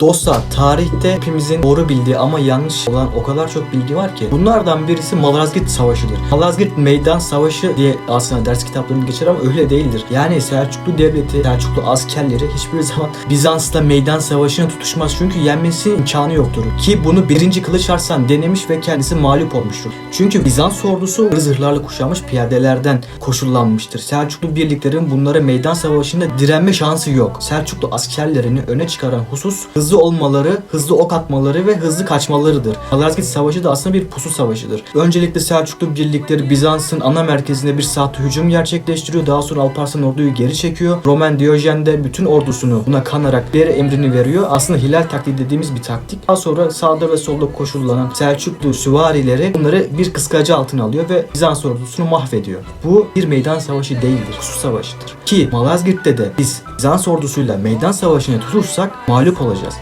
Dostlar tarihte hepimizin doğru bildiği ama yanlış olan o kadar çok bilgi var ki. Bunlardan birisi Malazgirt Savaşı'dır. Malazgirt Meydan Savaşı diye aslında ders kitaplarında geçer ama öyle değildir. Yani Selçuklu Devleti, Selçuklu askerleri hiçbir zaman Bizans'la meydan savaşına tutuşmaz. Çünkü yenmesi imkanı yoktur. Ki bunu 1. Kılıç Arslan denemiş ve kendisi mağlup olmuştur. Çünkü Bizans ordusu zırhlarla kuşanmış piyadelerden koşullanmıştır. Selçuklu birliklerin bunlara meydan savaşında direnme şansı yok. Selçuklu askerlerini öne çıkaran husus hızlı olmaları, hızlı ok atmaları ve hızlı kaçmalarıdır. Malazgirt Savaşı da aslında bir pusu savaşıdır. Öncelikle Selçuklu birlikleri Bizans'ın ana merkezine bir saat hücum gerçekleştiriyor. Daha sonra Alparslan orduyu geri çekiyor. Roman Diyojen de bütün ordusunu buna kanarak bir emrini veriyor. Aslında hilal taktiği dediğimiz bir taktik. Daha sonra sağda ve solda koşullanan Selçuklu süvarileri bunları bir kıskacı altına alıyor ve Bizans ordusunu mahvediyor. Bu bir meydan savaşı değildir. Pusu savaşıdır. Ki Malazgirt'te de biz Bizans ordusuyla meydan savaşına tutuşsak mağlup olacağız.